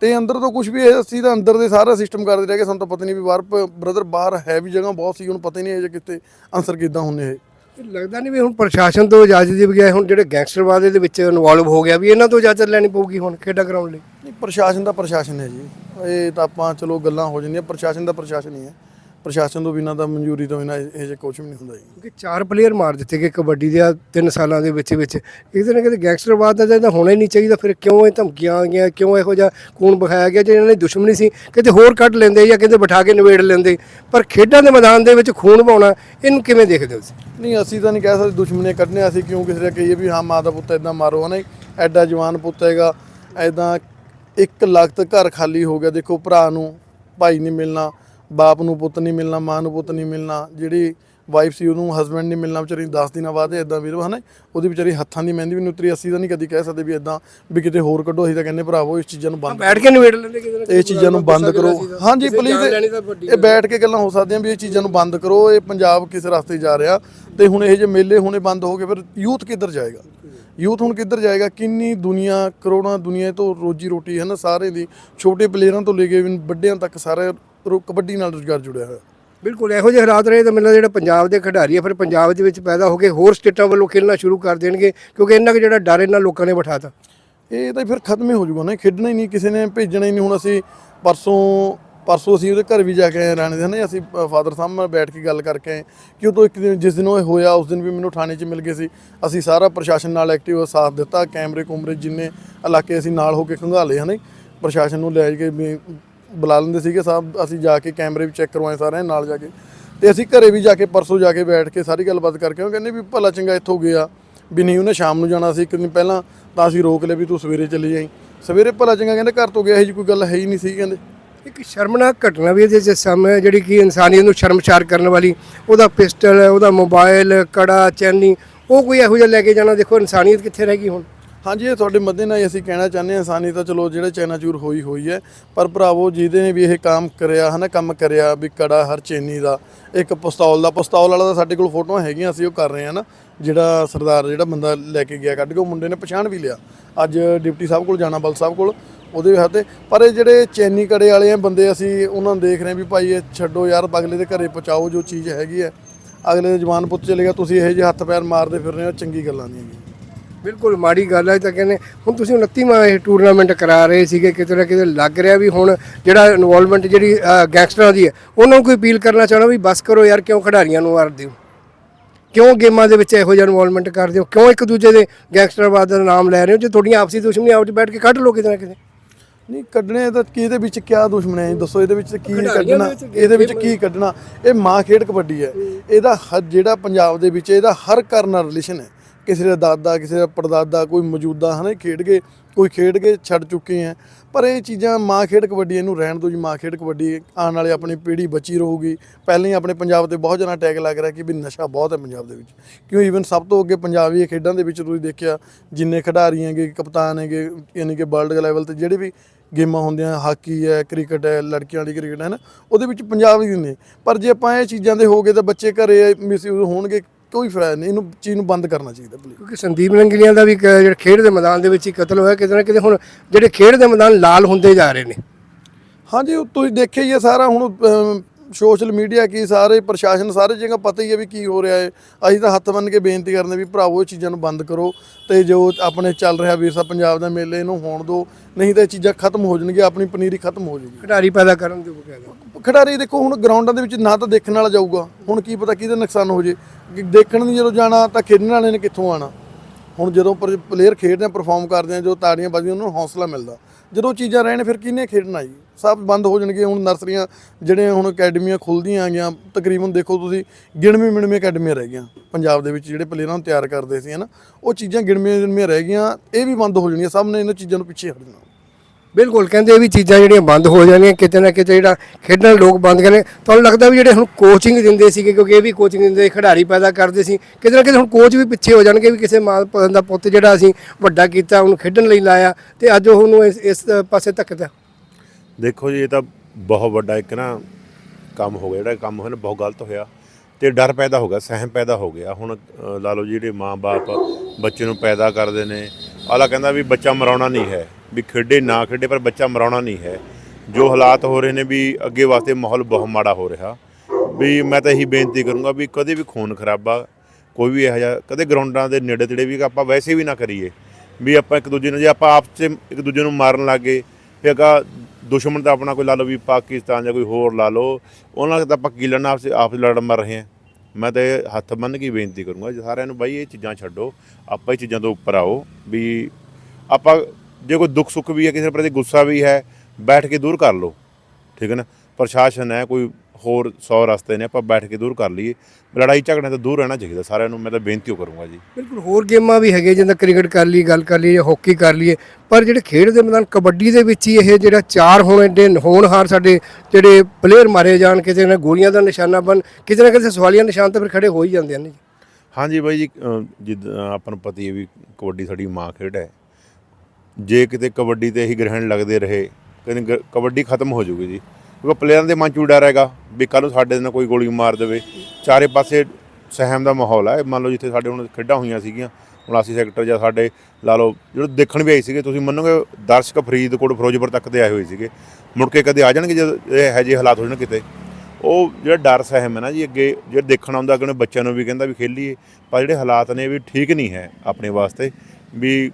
ਤੇ ਅੰਦਰ ਤੋਂ ਕੁਝ ਵੀ ਇਹ ਅਸੀਂ ਤਾਂ ਅੰਦਰ ਦੇ ਸਾਰਾ ਸਿਸਟਮ ਕਰਦੇ ਰਹਿ ਗਏ, ਸਾਨੂੰ ਤਾਂ ਪਤਾ ਨਹੀਂ ਵੀ ਬਾਹਰ ਬ੍ਰਦਰ ਬਾਹਰ ਹੈ ਵੀ ਜਗ੍ਹਾ, ਬਹੁਤ ਸੀ, ਹੁਣ ਪਤਾ ਨਹੀਂ ਇਹ ਜੇ ਕਿਤੇ ਅਨਸਰ ਕਿਦਾਂ ਹੁੰਨੇ ਇਹ। ਲੱਗਦਾ ਨਹੀਂ ਵੀ ਹੁਣ ਪ੍ਰਸ਼ਾਸਨ ਤੋਂ ਇਜਾਜ਼ਤ ਦੀ ਬਗੈਰ ਹੁਣ ਜਿਹੜੇ ਗੈਂਗਸਟਰਵਾਦ ਦੇ ਵਿੱਚ ਇਨਵੋਲਵ ਹੋ ਗਿਆ ਵੀ ਇਹਨਾਂ ਤੋਂ ਇਜਾਜ਼ਤ ਲੈਣੀ ਪਊਗੀ ਹੁਣ ਖੇਡਾਂ ਕਰਾਉਣ ਲਈ? ਨਹੀਂ, ਪ੍ਰਸ਼ਾਸਨ ਦਾ ਪ੍ਰਸ਼ਾਸਨ ਹੈ ਜੀ। ਇਹ ਤਾਂ ਆਪਾਂ ਚਲੋ ਗੱਲਾਂ ਹੋ ਜਾਂਦੀਆਂ, ਪ੍ਰਸ਼ਾਸਨ ਦਾ ਪ੍ਰਸ਼ਾਸਨ ਹੀ ਹੈ। ਪ੍ਰਸ਼ਾਸਨ ਤੋਂ ਬਿਨਾਂ ਤਾਂ ਮਨਜ਼ੂਰੀ ਤੋਂ ਬਿਨਾਂ ਇਹ ਜੇ ਕੁਝ ਵੀ ਨਹੀਂ ਹੁੰਦਾ ਜੀ। ਕਿਉਂਕਿ ਚਾਰ ਪਲੇਅਰ ਮਾਰ ਦਿੱਤੇ ਗਏ ਕਬੱਡੀ ਦੇ ਆ ਤਿੰਨ ਸਾਲਾਂ ਦੇ ਵਿੱਚ ਵਿੱਚ। ਕਿਤੇ ਨਾ ਕਿਤੇ ਗੈਂਗਸਟਰਵਾਦ ਦਾ ਇਹਦਾ ਹੋਣਾ ਹੀ ਨਹੀਂ ਚਾਹੀਦਾ ਫਿਰ ਕਿਉਂ ਇਹ ਧਮਕੀਆਂ ਆ ਗਈਆਂ ਕਿਉਂ ਇਹੋ ਜਿਹਾ ਖੂਨ ਬਖਾਇਆ ਗਿਆ ਜੇ ਇਹਨਾਂ ਦੀ ਦੁਸ਼ਮਣੀ ਸੀ? ਕਿਤੇ ਹੋਰ ਕੱਢ ਲੈਂਦੇ ਜਾਂ ਕਿਤੇ ਬਿਠਾ ਕੇ ਨਿਬੇੜ ਲੈਂਦੇ। ਪਰ ਖੇਡਾਂ ਦੇ ਮੈਦਾਨ ਦੇ ਵਿੱਚ ਖੂਨ ਪਾਉਣਾ ਇਹਨੂੰ ਕਿਵੇਂ ਦੇਖਦੇ ਹੋ ਤੁਸੀਂ? ਨਹੀਂ ਅਸੀਂ ਤਾਂ ਨਹੀਂ ਕਹਿ ਸਕਦੇ ਦੁਸ਼ਮਣੀ ਕੱਢਨੇ ਅਸੀਂ ਕਿਉਂ ਕਿਸੇ ਦੇ ਕਹੀਏ ਵੀ ਹਾਂ ਮਾਂ ਦਾ ਪੁੱਤ ਇਦਾਂ ਮਾਰੋ ਹਨਾ। ਐਡਾ ਜਵਾਨ ਪੁੱਤ ਹੈਗਾ ਐਦਾਂ ਇੱਕ ਲਖਤ ਘਰ ਖਾਲੀ ਹੋ ਗਿਆ ਦੇਖੋ ਭਰਾ ਨੂੰ ਭਾਈ ਨਹੀਂ ਮਿਲਣਾ। ਬਾਪ ਨੂੰ ਪੁੱਤ ਨਹੀਂ ਮਿਲਣਾ ਮਾਂ ਨੂੰ ਪੁੱਤ ਨਹੀਂ ਮਿਲਣਾ ਜਿਹੜੀ ਵਾਈਫ ਸੀ ਉਹਨੂੰ ਹਸਬੰਡ ਨਹੀਂ ਮਿਲਣਾ ਵਿਚਾਰੀ 10 ਦਿਨਾਂ ਬਾਅਦ ਇਦਾਂ ਵੀਰੋ ਹਨਾ? ਉਹਦੀ ਵਿਚਾਰੀ ਹੱਥਾਂ ਦੀ ਮਹਿੰਦੀ ਵੀ ਨਹੀਂ ਉਤਰੀ ਅਸੀਂ ਤਾਂ ਨਹੀਂ ਕਦੀ ਕਹਿ ਸਕਦੇ ਵੀ ਇਦਾਂ ਵੀ ਕਿਤੇ ਹੋਰ ਕੱਢੋ ਅਸੀਂ ਤਾਂ ਕਹਿੰਦੇ ਭਰਾਵੋ ਇਸ ਚੀਜ਼ਾਂ ਨੂੰ ਬੰਦ ਬੈਠ ਕੇ ਨਿਬੇੜ ਲੈਂਦੇ ਕਿਤੇ ਨਾ ਇਹ ਚੀਜ਼ਾਂ ਨੂੰ ਬੰਦ ਕਰੋ। ਹਾਂਜੀ ਪਲੀਜ਼ ਇਹ ਬੈਠ ਕੇ ਗੱਲਾਂ ਹੋ ਸਕਦੀਆਂ ਵੀ ਇਹ ਚੀਜ਼ਾਂ ਨੂੰ ਬੰਦ ਕਰੋ ਇਹ ਪੰਜਾਬ ਕਿਸ ਰਸਤੇ ਜਾ ਰਿਹਾ? ਤੇ ਹੁਣ ਇਹ ਜੇ ਮੇਲੇ ਹੁਣੇ ਬੰਦ ਹੋ ਗਏ ਫਿਰ ਯੂਥ ਕਿੱਧਰ ਜਾਏਗਾ? ਯੂਥ ਹੁਣ ਕਿੱਧਰ ਜਾਏਗਾ? ਕਿੰਨੀ ਦੁਨੀਆ ਕਰੋੜਾਂ ਦੁਨੀਆ ਤੋਂ ਰੋਜੀ ਰੋਟੀ ਹੈ ਨਾ ਸਾਰੇ ਦੀ ਛੋਟੇ ਪਲੇਅਰਾਂ ਤੋਂ ਲੈ ਕੇ ਵੱਡਿਆਂ ਤੱਕ ਸਾਰੇ ਰੋ- ਕਬੱਡੀ ਨਾਲ ਰੁਜ਼ਗਾਰ ਜੁੜਿਆ ਹੋਇਆ। ਬਿਲਕੁਲ ਇਹੋ ਜਿਹੇ ਹਾਲਾਤ ਰਹੇ ਤਾਂ ਮੈਨੂੰ ਲੱਗਦਾ ਜਿਹੜਾ ਪੰਜਾਬ ਦੇ ਖਿਡਾਰੀ ਆ ਫਿਰ ਪੰਜਾਬ ਦੇ ਵਿੱਚ ਪੈਦਾ ਹੋ ਕੇ ਹੋਰ ਸਟੇਟਾਂ ਵੱਲੋਂ ਖੇਡਣਾ ਸ਼ੁਰੂ ਕਰ ਦੇਣਗੇ ਕਿਉਂਕਿ ਇਹਨਾਂ ਕੁ ਜਿਹੜਾ ਡਰ ਇਹਨਾਂ ਲੋਕਾਂ ਨੇ ਬਿਠਾਤਾ। ਇਹ ਤਾਂ ਫਿਰ ਖਤਮ ਹੀ ਹੋ ਜਾਊਗਾ ਨਾ ਖੇਡਣਾ ਹੀ ਨਹੀਂ ਕਿਸੇ ਨੇ ਭੇਜਣਾ ਹੀ ਨਹੀਂ। ਹੁਣ ਅਸੀਂ ਪਰਸੋਂ ਪਰਸੋਂ ਅਸੀਂ ਉਹਦੇ ਘਰ ਵੀ ਜਾ ਕੇ ਆਏ ਰਾਣੇ ਦੇ ਹਨਾ? ਅਸੀਂ ਫਾਦਰ ਸਾਹਿਬ ਨਾਲ ਬੈਠ ਕੇ ਗੱਲ ਕਰਕੇ ਆਏ। ਕਿ ਉਹ ਤੋਂ ਇੱਕ ਦਿਨ ਜਿਸ ਦਿਨ ਉਹ ਹੋਇਆ ਉਸ ਦਿਨ ਵੀ ਮੈਨੂੰ ਥਾਣੇ 'ਚ ਮਿਲ ਗਏ ਸੀ। ਅਸੀਂ ਸਾਰਾ ਪ੍ਰਸ਼ਾਸਨ ਨਾਲ ਐਕਟਿਵ ਸਾਥ ਦਿੱਤਾ ਕੈਮਰੇ ਕੁਮਰੇ ਜਿੰਨੇ ਇਲਾਕੇ ਅਸੀਂ ਨਾਲ ਹੋ ਕੇ ਖੰਗਾਲੇ ਹਨਾ। ਪ੍ਰਸ਼ਾਸਨ ਨੂੰ ਲੈ ਕੇ ਵੀ ਬੁਲਾ ਲੈਂਦੇ ਸੀਗੇ ਸਾਹਿਬ ਅਸੀਂ ਜਾ ਕੇ ਕੈਮਰੇ ਵੀ ਚੈੱਕ ਕਰਵਾਏ ਸਾਰਿਆਂ ਨਾਲ ਜਾ ਕੇ। ਤੇ ਅਸੀਂ ਘਰੇ ਵੀ ਜਾ ਕੇ, ਪਰਸੋਂ ਜਾ ਕੇ ਬੈਠ ਕੇ ਸਾਰੀ ਗੱਲਬਾਤ ਕਰਕੇ ਉਹ ਕਹਿੰਦੇ ਵੀ ਭਲਾ ਚੰਗਾ ਇੱਥੋਂ ਗਿਆ। ਵੀ ਨਹੀਂ, ਉਹਨੇ ਸ਼ਾਮ ਨੂੰ ਜਾਣਾ ਸੀ, ਇੱਕ ਦਿਨ ਪਹਿਲਾਂ ਤਾਂ ਅਸੀਂ ਰੋਕ ਲਿਆ ਵੀ ਤੂੰ ਸਵੇਰੇ ਚਲੀ ਜਾਈਂ। ਸਵੇਰੇ ਭਲਾ ਚੰਗਾ ਕਹਿੰਦੇ ਘਰ ਤੋਂ ਗਿਆ, ਇਹ ਜੀ ਕੋਈ ਗੱਲ ਹੈ ਹੀ ਨਹੀਂ ਸੀ ਕਹਿੰਦੇ। ਇੱਕ ਸ਼ਰਮਨਾਕ ਘਟਨਾ ਵੀ ਇਹਦੇ 'ਚ ਸਾਹਮਣੇ ਜਿਹੜੀ ਕਿ ਇਨਸਾਨੀਅਤ ਨੂੰ ਸ਼ਰਮਸ਼ਾਰ ਕਰਨ ਵਾਲੀ, ਉਹਦਾ ਪਿਸਟਲ, ਉਹਦਾ ਮੋਬਾਈਲ, ਕੜਾ, ਚੈਨੀ, ਉਹ ਕੋਈ ਇਹੋ ਜਿਹਾ ਲੈ ਕੇ ਜਾਣਾ, ਦੇਖੋ ਇਨਸਾਨੀਅਤ ਕਿੱਥੇ ਰਹਿ ਗਈ ਹੁਣ। ਹਾਂਜੀ, ਇਹ ਤੁਹਾਡੇ ਮੱਦੇ ਨਾਲ ਹੀ ਅਸੀਂ ਕਹਿਣਾ ਚਾਹੁੰਦੇ ਹਾਂ, ਆਸਾਨੀ ਤਾਂ ਚਲੋ ਜਿਹੜੇ ਚੈਨਾਚੂਰ ਹੋਈ ਹੋਈ ਹੈ, ਪਰ ਭਰਾਵੋ, ਜਿਹਦੇ ਨੇ ਵੀ ਇਹ ਕੰਮ ਕਰਿਆ, ਹਨਾ, ਕੰਮ ਕਰਿਆ, ਵੀ ਕੜਾ ਹਰ ਚੈਨੀ ਦਾ, ਇੱਕ ਪਿਸਤੌਲ ਦਾ, ਪਿਸਤੌਲ ਵਾਲਾ ਤਾਂ ਸਾਡੇ ਕੋਲ ਫੋਟੋਆਂ ਹੈਗੀਆਂ, ਅਸੀਂ ਉਹ ਕਰ ਰਹੇ ਹਾਂ ਨਾ ਜਿਹੜਾ ਸਰਦਾਰ, ਜਿਹੜਾ ਬੰਦਾ ਲੈ ਕੇ ਗਿਆ ਕੱਢ ਕੇ, ਉਹ ਮੁੰਡੇ ਨੇ ਪਛਾਣ ਵੀ ਲਿਆ। ਅੱਜ ਡਿਪਟੀ ਸਾਹਿਬ ਕੋਲ ਜਾਣਾ, ਬਲ ਸਾਹਿਬ ਕੋਲ, ਉਹਦੇ ਹੱਥੇ ਪਰ ਇਹ ਜਿਹੜੇ ਚੈਨੀ ਕੜੇ ਵਾਲੇ ਆ ਬੰਦੇ, ਅਸੀਂ ਉਹਨਾਂ ਨੂੰ ਦੇਖ ਰਹੇ ਹਾਂ ਵੀ ਭਾਈ, ਇਹ ਛੱਡੋ ਯਾਰ, ਅਗਲੇ ਦੇ ਘਰੇ ਪਹੁੰਚਾਓ ਜੋ ਚੀਜ਼ ਹੈਗੀ ਹੈ। ਅਗਲੇ ਦੇ ਜਵਾਨ ਪੁੱਤ ਚਲੇਗਾ ਤੁਸੀਂ ਇਹੋ ਜਿਹੇ ਹੱਥ ਪੈਰ ਮਾਰਦੇ ਫਿਰ ਰਹੇ ਹੋ, ਚੰਗੀ ਗੱਲਾਂ ਨਹੀਂ ਹੈਗੀਆਂ। ਬਿਲਕੁਲ ਮਾੜੀ ਗੱਲ ਹੈ ਤਾਂ ਕਹਿੰਦੇ ਹੁਣ ਤੁਸੀਂ 29ਵਾਂ ਇਹ ਟੂਰਨਾਮੈਂਟ ਕਰਾ ਰਹੇ ਸੀਗੇ ਕਿਤੇ ਨਾ ਕਿਤੇ ਲੱਗ ਰਿਹਾ ਵੀ ਹੁਣ ਜਿਹੜਾ ਇਨਵੋਲਵਮੈਂਟ ਜਿਹੜੀ ਗੈਂਗਸਟਰਾਂ ਦੀ ਹੈ ਉਹਨਾਂ ਨੂੰ ਕੋਈ ਅਪੀਲ ਕਰਨਾ ਚਾਹਣਾ ਵੀ ਬਸ ਕਰੋ ਯਾਰ ਕਿਉਂ ਖਿਡਾਰੀਆਂ ਨੂੰ ਮਾਰਦੇ ਹੋ? ਕਿਉਂ ਗੇਮਾਂ ਦੇ ਵਿੱਚ ਇਹੋ ਜਿਹਾ ਇਨਵੋਲਵਮੈਂਟ ਕਰਦੇ ਹੋ? ਕਿਉਂ ਇੱਕ ਦੂਜੇ ਦੇ ਗੈਂਗਸਟਰਵਾਦ ਦਾ ਨਾਮ ਲੈ ਰਹੇ ਹੋ ਜੇ ਤੁਹਾਡੀਆਂ ਆਪਸੀ ਦੁਸ਼ਮਣੀ ਆਪਸ 'ਚ ਬੈਠ ਕੇ ਕੱਢ ਲਓ ਕਿਤੇ ਨਾ ਕਿਤੇ? ਨਹੀਂ ਕੱਢਣੇ ਤਾਂ ਕੀ ਇਹਦੇ ਵਿੱਚ ਕਿਆ ਦੁਸ਼ਮਣ ਹੈ? ਦੱਸੋ ਇਹਦੇ ਵਿੱਚ ਕੀ ਦੇ ਕੱਢਣਾ ਇਹਦੇ ਵਿੱਚ ਕੀ ਕੱਢਣਾ? ਇਹ ਮਾਂ ਖੇਡ ਕਬੱਡੀ ਹੈ। ਇਹਦਾ ਜਿਹੜਾ ਪੰਜਾਬ ਦੇ ਵਿੱਚ ਇਹਦਾ ਹਰ ਘਰ ਨਾਲ ਰਿਲੇਸ਼ਨ ਹੈ। ਕਿਸੇ ਦਾ ਦਾਦਾ, ਕਿਸੇ ਦਾ ਪੜਦਾਦਾ ਕੋਈ ਮੌਜੂਦਾ ਹਨਾ ਖੇਡ ਕੇ ਕੋਈ ਖੇਡ ਕੇ ਛੱਡ ਚੁੱਕੇ ਹੈ। ਪਰ ਇਹ ਚੀਜ਼ਾਂ ਮਾਂ ਖੇਡ ਕਬੱਡੀ ਇਹਨੂੰ ਰਹਿਣ ਦਿਓ ਜੀ, ਮਾਂ ਖੇਡ ਕਬੱਡੀ ਆਉਣ ਵਾਲੇ ਆਪਣੀ ਪੀੜ੍ਹੀ ਬਚੀ ਰਹੂਗੀ। ਪਹਿਲਾਂ ਹੀ ਆਪਣੇ ਪੰਜਾਬ ਤੇ ਬਹੁਤ ਜਣਾ ਟੈਗ ਲੱਗ ਰਿਹਾ ਕਿ ਵੀ ਨਸ਼ਾ ਬਹੁਤ ਹੈ ਪੰਜਾਬ ਦੇ ਵਿੱਚ। ਕਿਉਂ ਈਵਨ ਸਭ ਤੋਂ ਅੱਗੇ ਪੰਜਾਬੀ ਖੇਡਾਂ ਦੇ ਵਿੱਚ ਤੁਸੀਂ ਦੇਖਿਆ, ਜਿੰਨੇ ਖਿਡਾਰੀ ਹੈਗੇ, ਕਪਤਾਨ ਹੈਗੇ, ਯਾਨੀ ਕਿ ਵਰਲਡ ਲੈਵਲ ਤੇ ਜਿਹੜੇ ਵੀ ਗੇਮਾਂ ਹੁੰਦੀਆਂ, ਹਾਕੀ ਹੈ, ਕ੍ਰਿਕਟ ਹੈ, ਲੜਕੀਆਂ ਵਾਲੀ ਕ੍ਰਿਕਟ ਹੈ ਨਾ, ਉਹਦੇ ਵਿੱਚ ਪੰਜਾਬ ਹੀ ਨੇ। ਪਰ ਜੇ ਆਪਾਂ ਇਹ ਚੀਜ਼ਾਂ ਦੇ ਹੋਗੇ ਤਾਂ ਬੱਚੇ ਘਰੇ ਮਿਸਯੂਜ਼ ਹੋਣਗੇ ਕੋਈ ਫਾਇਦਾ ਨਹੀਂ ਇਹਨੂੰ ਚੀਜ਼ ਨੂੰ ਬੰਦ ਕਰਨਾ ਚਾਹੀਦਾ ਪਲੀਜ਼ ਕਿਉਂਕਿ ਸੰਦੀਪ ਲੰਗਲੀਆਂ ਦਾ ਵੀ ਕ- ਜਿਹੜਾ ਖੇਡ ਦੇ ਮੈਦਾਨ ਦੇ ਵਿੱਚ ਹੀ ਕਤਲ ਹੋਇਆ ਕਿਤੇ ਨਾ ਕਿਤੇ ਹੁਣ ਜਿਹੜੇ ਖੇਡ ਦੇ ਮੈਦਾਨ ਲਾਲ ਹੁੰਦੇ ਜਾ ਰਹੇ ਨੇ। ਹਾਂਜੀ ਉਹ ਤੁਸੀਂ ਦੇਖਿਆ ਹੀ ਹੈ ਸਾਰਾ ਹੁਣ ਸੋਸ਼ਲ ਮੀਡੀਆ ਕੀ ਸਾਰੇ ਪ੍ਰਸ਼ਾਸਨ ਸਾਰੇ ਜਗ੍ਹਾ ਪਤਾ ਹੀ ਹੈ ਵੀ ਕੀ ਹੋ ਰਿਹਾ ਹੈ ਅਸੀਂ ਤਾਂ ਹੱਥ ਬੰਨ ਕੇ ਬੇਨਤੀ ਕਰਦੇ ਵੀ ਭਰਾਵੋ ਇਹ ਚੀਜ਼ਾਂ ਨੂੰ ਬੰਦ ਕਰੋ ਤੇ ਜੋ ਆਪਣੇ ਚੱਲ ਰਿਹਾ ਵਿਰਸਾ ਪੰਜਾਬ ਦਾ ਮੇਲੇ ਇਹਨੂੰ ਹੋਣ ਦਿਓ। ਨਹੀਂ ਤਾਂ ਇਹ ਚੀਜ਼ਾਂ ਖਤਮ ਹੋ ਜਾਣਗੀਆਂ ਆਪਣੀ ਪਨੀਰੀ ਖਤਮ ਹੋ ਜਾਊਗੀ। ਖਿਡਾਰੀ ਪੈਦਾ ਕਰਨ ਦੇ ਬਕਾਇਦਾ ਖਿਡਾਰੀ ਦੇਖੋ, ਹੁਣ ਗਰਾਊਂਡਾਂ ਦੇ ਵਿੱਚ ਨਾ ਤਾਂ ਦੇਖਣ ਵਾਲਾ ਜਾਊਗਾ। ਹੁਣ ਕੀ ਪਤਾ ਕਿਹਦੇ ਨੁਕਸਾਨ ਹੋ ਜੇ। ਦੇਖਣ ਨਹੀਂ ਜਦੋਂ ਜਾਣਾ, ਤਾਂ ਖੇਡਣ ਵਾਲੇ ਨੇ ਕਿੱਥੋਂ ਆਣਾ। ਹੁਣ ਜਦੋਂ ਪਲੇਅਰ ਖੇਡਦੇ ਆ ਪਰਫਾਰਮ ਕਰਦੇ ਆ, ਜੋ ਤਾੜੀਆਂ ਵੱਜਦੀਆਂ, ਉਹਨਾਂ ਨੂੰ ਹੌਸਲਾ ਮਿਲਦਾ। ਜਦੋਂ ਉਹ ਚੀਜ਼ਾਂ ਰਹਿਣ, ਫਿਰ ਕਿਹਨੇ ਖੇਡਣਾ ਜੀ? ਸਭ ਬੰਦ ਹੋ ਜਾਣਗੇ। ਹੁਣ ਨਰਸਰੀਆਂ ਜਿਹੜੇ ਹੁਣ ਅਕੈਡਮੀਆਂ ਖੁੱਲਦੀਆਂ ਆ ਗਈਆਂ, ਤਕਰੀਬਨ ਦੇਖੋ ਤੁਸੀਂ, ਗਿਣਵੀਂ ਮਿਣਵੀਂ ਅਕੈਡਮੀਆਂ ਰਹਿ ਗਈਆਂ। ਪੰਜਾਬ ਦੇ ਵਿੱਚ ਜਿਹੜੇ ਪਲੇਅਰਾਂ ਨੂੰ ਤਿਆਰ ਕਰਦੇ ਸੀ, ਹਨਾ। ਉਹ ਚੀਜ਼ਾਂ ਗਿਣਵੀਆਂ ਗਿਣਵੀਆਂ ਰਹਿ ਗਈਆਂ, ਇਹ ਵੀ ਬੰਦ ਹੋ ਜਾਣੀਆਂ। ਸਭ ਨੇ ਇਹਨਾਂ ਚੀਜ਼ਾਂ ਨੂੰ ਪਿੱਛੇ ਹਟ ਜਾਣਾ ਬਿਲਕੁਲ, ਕਹਿੰਦੇ ਇਹ ਵੀ ਚੀਜ਼ਾਂ ਜਿਹੜੀਆਂ ਬੰਦ ਹੋ ਜਾਣੀਆਂ, ਕਿਤੇ ਨਾ ਕਿਤੇ ਜਿਹੜਾ ਖੇਡਣ ਲੋਕ ਬੰਦ ਕਰਨੇ ਤੁਹਾਨੂੰ ਲੱਗਦਾ ਵੀ ਜਿਹੜੇ ਹੁਣ ਕੋਚਿੰਗ ਦਿੰਦੇ ਸੀਗੇ, ਕਿਉਂਕਿ ਇਹ ਵੀ ਕੋਚਿੰਗ ਦਿੰਦੇ ਖਿਡਾਰੀ ਪੈਦਾ ਕਰਦੇ ਸੀ, ਕਿਤੇ ਨਾ ਕਿਤੇ ਹੁਣ ਕੋਚ ਵੀ ਪਿੱਛੇ ਹੋ ਜਾਣਗੇ ਵੀ ਕਿਸੇ ਮਾਂ ਦਾ ਪੁੱਤ ਜਿਹੜਾ ਅਸੀਂ ਵੱਡਾ ਕੀਤਾ, ਉਹਨੂੰ ਖੇਡਣ ਲਈ ਲਾਇਆ, ਤੇ ਅੱਜ ਉਹ ਉਹਨੂੰ ਇਸ ਇਸ ਪਾਸੇ ਧੱਕਦਾ। ਦੇਖੋ ਜੀ, ਇਹ ਤਾਂ ਬਹੁਤ ਵੱਡਾ ਇੱਕ ਨਾ ਕੰਮ ਹੋ ਗਿਆ, ਜਿਹੜਾ ਕੰਮ ਹੋਇਆ ਨਾ, ਬਹੁਤ ਗਲਤ ਹੋਇਆ। ਤੇ ਡਰ ਪੈਦਾ ਹੋ ਗਿਆ, ਸਹਿਮ ਪੈਦਾ ਹੋ ਗਿਆ। ਹੁਣ ਲਾ ਲਓ ਜੀ, ਜਿਹੜੇ ਮਾਂ-ਬਾਪ ਬੱਚੇ ਨੂੰ ਪੈਦਾ ਕਰਦੇ ਨੇ ਆਲਾ ਕਹਿੰਦਾ ਵੀ ਬੱਚਾ ਮਰਾਉਣਾ ਨਹੀਂ ਹੈ। ਵੀ ਖੇਡੇ ਨਾ ਖੇਡੇ, ਪਰ ਬੱਚਾ ਮਰਾਉਣਾ ਨਹੀਂ ਹੈ। ਜੋ ਹਾਲਾਤ ਹੋ ਰਹੇ ਨੇ ਵੀ ਅੱਗੇ ਵਾਸਤੇ ਮਾਹੌਲ ਬਹੁਤ ਮਾੜਾ ਹੋ ਰਿਹਾ। ਵੀ ਮੈਂ ਤਾਂ ਇਹੀ ਬੇਨਤੀ ਕਰੂੰਗਾ ਵੀ ਕਦੇ ਵੀ ਖੂਨ ਖਰਾਬਾ, ਕੋਈ ਵੀ ਇਹੋ ਜਿਹਾ, ਕਦੇ ਗਰਾਊਂਡਾਂ ਦੇ ਨੇੜੇ ਤੇੜੇ ਵੀ ਆਪਾਂ ਵੈਸੇ ਵੀ ਨਾ ਕਰੀਏ। ਵੀ ਆਪਾਂ ਇੱਕ ਦੂਜੇ ਨੂੰ ਜੇ ਆਪਾਂ ਆਪ 'ਚ ਇੱਕ ਦੂਜੇ ਨੂੰ ਮਾਰਨ ਲੱਗੇ ਫਿਰ ਅਗਾ ਦੁਸ਼ਮਣ ਤਾਂ ਆਪਣਾ ਕੋਈ ਲਾ ਲਓ ਵੀ ਪਾਕਿਸਤਾਨ ਜਾਂ ਕੋਈ ਹੋਰ ਲਾ ਲਓ, ਉਹਨਾਂ ਨਾਲ ਤਾਂ ਆਪਾਂ ਕੀ ਲੜਨਾ, ਆਪਸ ਆਪਸ ਲੜਨ ਮਰ ਰਹੇ ਹਾਂ। ਮੈਂ ਤਾਂ ਇਹ ਹੱਥ ਬੰਨ੍ਹ ਕੇ ਬੇਨਤੀ ਕਰੂੰਗਾ ਜੀ ਸਾਰਿਆਂ ਨੂੰ ਬਾਈ ਇਹ ਚੀਜ਼ਾਂ ਛੱਡੋ, ਆਪਾਂ ਇਹ ਚੀਜ਼ਾਂ ਤੋਂ ਉੱਪਰ ਆਓ, ਵੀ ਆਪਾਂ ਜੇ ਕੋਈ ਦੁੱਖ ਸੁੱਖ ਵੀ ਹੈ ਕਿਸੇ ਪ੍ਰਤੀ ਗੁੱਸਾ ਵੀ ਹੈ ਬੈਠ ਕੇ ਦੂਰ ਕਰ ਲਓ। ਠੀਕ ਹੈ ਨਾ? ਪ੍ਰਸ਼ਾਸਨ ਹੈ ਕੋਈ ਹੋਰ 100 ਰਸਤੇ ਨੇ ਆਪਾਂ ਬੈਠ ਕੇ ਦੂਰ ਕਰ ਲਈਏ। ਲੜਾਈ ਝਗੜਿਆਂ ਤੋਂ ਦੂਰ ਰਹਿਣਾ ਚਾਹੀਦਾ ਸਾਰਿਆਂ ਨੂੰ ਮੈਂ ਤਾਂ ਬੇਨਤੀ ਕਰੂੰਗਾ ਜੀ। ਬਿਲਕੁਲ ਹੋਰ ਗੇਮਾਂ ਵੀ ਹੈਗੇ ਜਿੱਦਾਂ ਕ੍ਰਿਕਟ ਕਰ ਲਈ ਗੱਲ ਕਰ ਲਈ ਜਾਂ ਹਾਕੀ ਕਰ ਲਈਏ ਪਰ ਜਿਹੜੇ ਖੇਡ ਦੇ ਮੈਦਾਨ ਕਬੱਡੀ ਦੇ ਵਿੱਚ ਹੀ ਇਹ ਜਿਹੜਾ ਚਾਰ ਹੁਣ ਐਡੇ ਹੋਣਹਾਰ ਸਾਡੇ ਜਿਹੜੇ ਪਲੇਅਰ ਮਾਰੇ ਜਾਣ ਕਿਸੇ ਨੇ ਗੋਲੀਆਂ ਦਾ ਨਿਸ਼ਾਨਾ ਬਣ ਕਿਤੇ ਨਾ ਕਿਤੇ ਸਵਾਲੀਆ ਨਿਸ਼ਾਨ ਤੇ ਫਿਰ ਖੜੇ ਹੋ ਹੀ ਜਾਂਦੇ ਹਨ ਜੀ। ਹਾਂਜੀ ਬਾਈ ਜੀ ਆਪਾਂ ਨੂੰ ਪਤਾ ਹੀ ਹੈ ਵੀ ਕਬੱਡੀ ਸਾਡੀ ਮਾਂ ਖੇਡ ਹੈ। ਜੇ ਕਿਤੇ ਕਬੱਡੀ ਤੇ ਹੀ ਗ੍ਰਹਿਣ ਲੱਗਦੇ ਰਹੇ, ਕਹਿੰਦੇ ਗ- ਕਬੱਡੀ ਖਤਮ ਹੋ ਜਾਊਗੀ ਜੀ। ਕਿਉਂਕਿ ਪਲੇਅਰਾਂ ਦੇ ਮਨ 'ਚ ਵੀ ਡਰ ਹੈਗਾ ਵੀ ਕੱਲ੍ਹ ਨੂੰ ਸਾਡੇ ਨਾਲ ਕੋਈ ਗੋਲੀ ਮਾਰ ਦੇਵੇ। ਚਾਰੇ ਪਾਸੇ ਸਹਿਮ ਦਾ ਮਾਹੌਲ ਹੈ ਮੰਨ ਲਓ ਜਿੱਥੇ ਸਾਡੇ ਹੁਣ ਖੇਡਾਂ ਹੋਈਆਂ ਸੀਗੀਆਂ 79 ਸੈਕਟਰ ਜਾਂ ਸਾਡੇ ਲਾ ਲਓ, ਜਿਹੜੇ ਦੇਖਣ ਵੀ ਆਏ ਸੀਗੇ, ਤੁਸੀਂ ਮੰਨੋਗੇ ਦਰਸ਼ਕ ਫਰੀਦਕੋਟ, ਫਿਰੋਜ਼ਪੁਰ ਤੱਕ ਦੇ ਆਏ ਹੋਏ ਸੀਗੇ। ਮੁੜ ਕੇ ਕਦੇ ਆ ਜਾਣਗੇ ਜਦ ਇਹ ਇਹੋ ਜਿਹੇ ਹਾਲਾਤ ਹੋ ਜਾਣ ਕਿਤੇ। ਉਹ ਜਿਹੜਾ ਡਰ ਸਹਿਮ ਹੈ ਨਾ ਜੀ, ਅੱਗੇ ਜਿਹੜਾ ਦੇਖਣ ਆਉਂਦਾ ਅੱਗੇ ਉਹਨੇ ਬੱਚਿਆਂ ਨੂੰ ਵੀ ਕਹਿੰਦਾ ਵੀ ਖੇਲੀਏ। ਪਰ ਜਿਹੜੇ ਹਾਲਾਤ ਨੇ ਵੀ ਠੀਕ ਨਹੀਂ ਹੈ ਆਪਣੇ ਵਾਸਤੇ, ਵੀ